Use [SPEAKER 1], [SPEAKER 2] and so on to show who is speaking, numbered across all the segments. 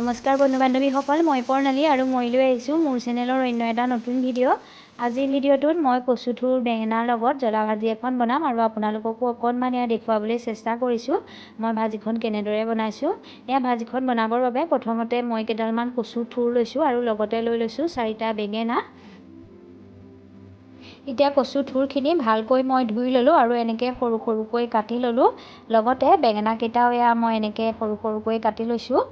[SPEAKER 1] নমস্কাৰ বন্ধু বান্ধৱীসকল মই প্ৰণালী আৰু মই লৈ আহিছোঁ মোৰ চেনেলৰ অন্য এটা নতুন ভিডিঅ' আজিৰ ভিডিঅ'টোত মই কচুথুৰ বেঙেনাৰ লগত জ্বলা ভাজি এখন বনাম আৰু আপোনালোককো অকণমান এয়া দেখুৱাবলৈ চেষ্টা কৰিছোঁ। মই ভাজিখন কেনেদৰে বনাইছোঁ এয়া ভাজিখন বনাবৰ বাবে প্ৰথমতে মই কেইডালমান কচু থুৰ লৈছোঁ আৰু লগতে লৈ লৈছোঁ চাৰিটা বেঙেনা। এতিয়া কচু থুৰখিনি ভালকৈ মই ধুই ল'লোঁ আৰু এনেকৈ সৰু সৰুকৈ কাটি ল'লোঁ লগতে বেঙেনাকেইটাও এয়া মই এনেকৈ সৰু সৰুকৈ কাটি লৈছোঁ।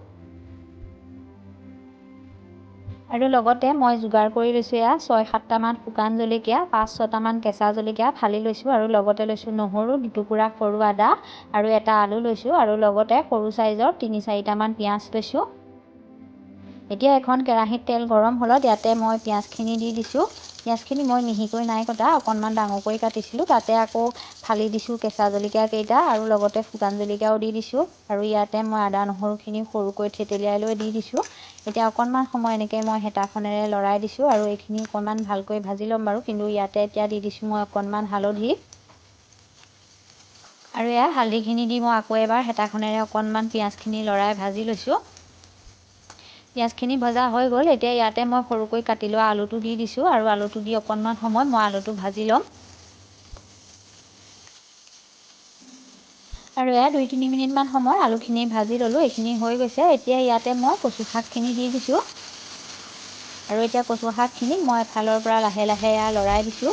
[SPEAKER 1] আৰু লগতে মই যোগাৰ কৰি লৈছোঁ এয়া ছয় সাতটামান শুকান জলকীয়া পাঁচ ছটামান কেঁচা জলকীয়া ফালি লৈছোঁ আৰু লগতে লৈছোঁ নহৰু দুটুকুৰা সৰু আদা আৰু এটা আলু লৈছোঁ আৰু লগতে সৰু চাইজৰ তিনি চাৰিটামান পিঁয়াজ লৈছোঁ। এতিয়া এখন কেৰাহীত তেল গৰম হ'লত ইয়াতে মই পিঁয়াজখিনি দি দিছোঁ। পিঁয়াজখিনি মই মিহিকৈ নাই কটা অকণমান ডাঙৰকৈ কাটিছিলোঁ তাতে আকৌ ফালি দিছোঁ কেঁচা জলকীয়াকেইটা আৰু লগতে শুকান জলকীয়াও দি দিছোঁ। আৰু ইয়াতে মই আদা নহৰুখিনি সৰুকৈ থেতেলিয়াই লৈ দি দিছোঁ। এতিয়া অকণমান সময় এনেকৈ মই হেতাখনেৰে লৰাই দিছোঁ আৰু এইখিনি অকণমান ভালকৈ ভাজি ল'ম বাৰু কিন্তু ইয়াতে এতিয়া দি দিছোঁ মই অকণমান হালধি। আৰু এয়া হালধিখিনি দি মই আকৌ এবাৰ হেতাখনেৰে অকণমান পিঁয়াজখিনি লৰাই ভাজি লৈছোঁ। পিঁয়াজখিনি ভজা হৈ গ'ল এতিয়া ইয়াতে মই সৰুকৈ কাটি লোৱা আলুটো দি দিছোঁ আৰু আলুটো দি অকণমান সময় মই আলুটো ভাজি ল'ম। আৰু এয়া দুই তিনি মিনিটমান সময় আলুখিনি ভাজি ল'লোঁ এইখিনি হৈ গৈছে। এতিয়া ইয়াতে মই কচু শাকখিনি দি দিছোঁ। আৰু এতিয়া কচু শাকখিনি মই এফালৰ পৰা লাহে লাহে এয়া লৰাই দিছোঁ।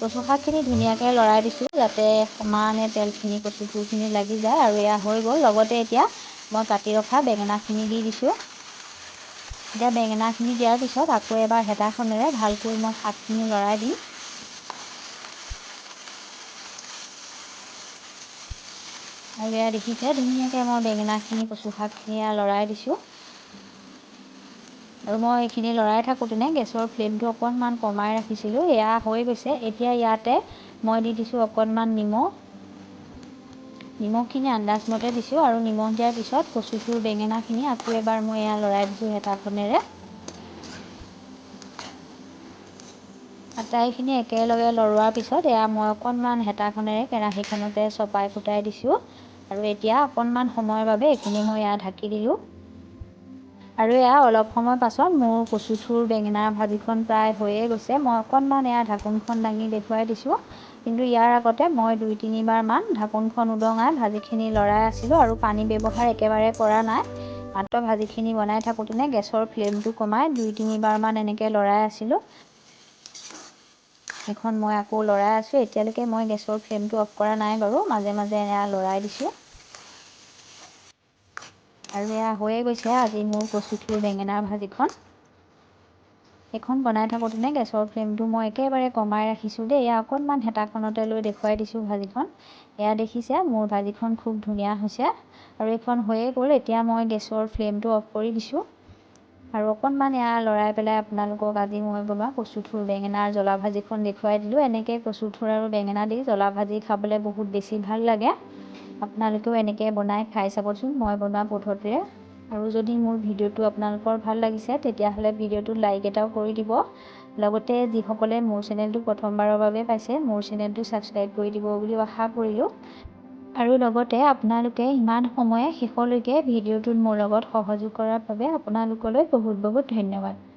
[SPEAKER 1] কচু শাকখিনি ধুনীয়াকৈ লৰাই দিছোঁ যাতে সমানে তেলখিনি কচুখিনি লাগি যায় আৰু এয়া হৈ গ'ল। লগতে এতিয়া মই কাটি ৰখা বেঙেনাখিনি দি দিছোঁ। এতিয়া বেঙেনাখিনি দিয়াৰ পিছত আকৌ এবাৰ হেতাখনেৰে ভালকৈ মই শাকখিনি লৰাই দিম। এয়া দেখিছে ধুনীয়াকৈ মই বেঙেনাখিনি কচু শাকখিনি লৰাই দিছোঁ। আৰু মই এইখিনি লৰাই থাকোঁতেনে গেছৰ ফ্লেমটো অকণমান কমাই ৰাখিছিলোঁ এয়া হৈ গৈছে। এতিয়া ইয়াতে মই দি দিছোঁ অকণমান নিমখ। নিমখখিনি আন্দাজমতে দিছোঁ আৰু নিমখ দিয়াৰ পিছত কচুথুৰ বেঙেনাখিনি আকৌ এবাৰ মই এয়া লৰাই দিছোঁ হেতাখনেৰে। আটাইখিনি একেলগে লৰোৱাৰ পিছত এয়া মই অকণমান হেতাখনেৰে কেৰাহীখনতে চপাই ফুটাই দিছোঁ। আৰু এতিয়া অকণমান সময়ৰ বাবে এইখিনি মই এয়া ঢাকি দিলোঁ। আৰু এয়া অলপ সময় পাছত মোৰ কচুথুৰ বেঙেনাৰ ভাজিখন প্ৰায় হৈয়ে গৈছে। মই অকণমান এয়া ঢাকোনখন দাঙি দেখুৱাই দিছোঁ। কিন্তু ইয়াৰ আগতে মই দুই তিনিবাৰমান ঢাকোনখন উদঙাই ভাজিখিনি লৰাই আছিলোঁ আৰু পানী ব্যৱহাৰ একেবাৰে কৰা নাই। মাত্ৰ ভাজিখিনি বনাই থাকোঁতেনে গেছৰ ফ্লেমটো কমাই দুই তিনিবাৰমান এনেকৈ লৰাই আছিলোঁ। এইখন মই আকৌ লৰাই আছোঁ এতিয়ালৈকে মই গেছৰ ফ্লেমটো অফ কৰা নাই বাৰু মাজে মাজে এয়া লৰাই দিছোঁ। আৰু এয়া হৈয়ে গৈছে আজি মোৰ কচুথুৰ বেঙেনাৰ ভাজিখন। এইখন বনাই থাকোঁতেনে গেছৰ ফ্লেমটো মই একেবাৰে কমাই ৰাখিছোঁ দেই এয়া অকণমান হেতাখনতে লৈ দেখুৱাই দিছোঁ ভাজিখন। এয়া দেখিছে মোৰ ভাজিখন খুব ধুনীয়া হৈছে। আৰু এইখন হৈয়ে গ'ল এতিয়া মই গেছৰ ফ্লেমটো অফ কৰি দিছোঁ। আৰু অকণমান এয়া লৰাই পেলাই আপোনালোকক আজি মই বনোৱা কচুথুৰ বেঙেনাৰ জ্বলা ভাজিখন দেখুৱাই দিলোঁ। এনেকৈ কচুথুৰ আৰু বেঙেনা দি জ্বলা ভাজি খাবলৈ বহুত বেছি ভাল লাগে। আপোনালোকেও এনেকৈ বনাই খাই চাবচোন মই বনোৱা পদ্ধতিৰে। আৰু যদি মোৰ ভিডিঅ'টো আপোনালোকৰ ভাল লাগিছে তেতিয়াহ'লে ভিডিঅ'টোত লাইক এটাও কৰি দিব। লগতে যিসকলে মোৰ চেনেলটো প্ৰথমবাৰৰ বাবে পাইছে মোৰ চেনেলটো ছাবস্ক্ৰাইব কৰি দিব বুলি আশা কৰিলোঁ। আৰু লগতে আপোনালোকে ইমান সময়ে শেষলৈকে ভিডিঅ'টোত মোৰ লগত সহযোগ কৰাৰ বাবে আপোনালোকলৈ বহুত বহুত ধন্যবাদ।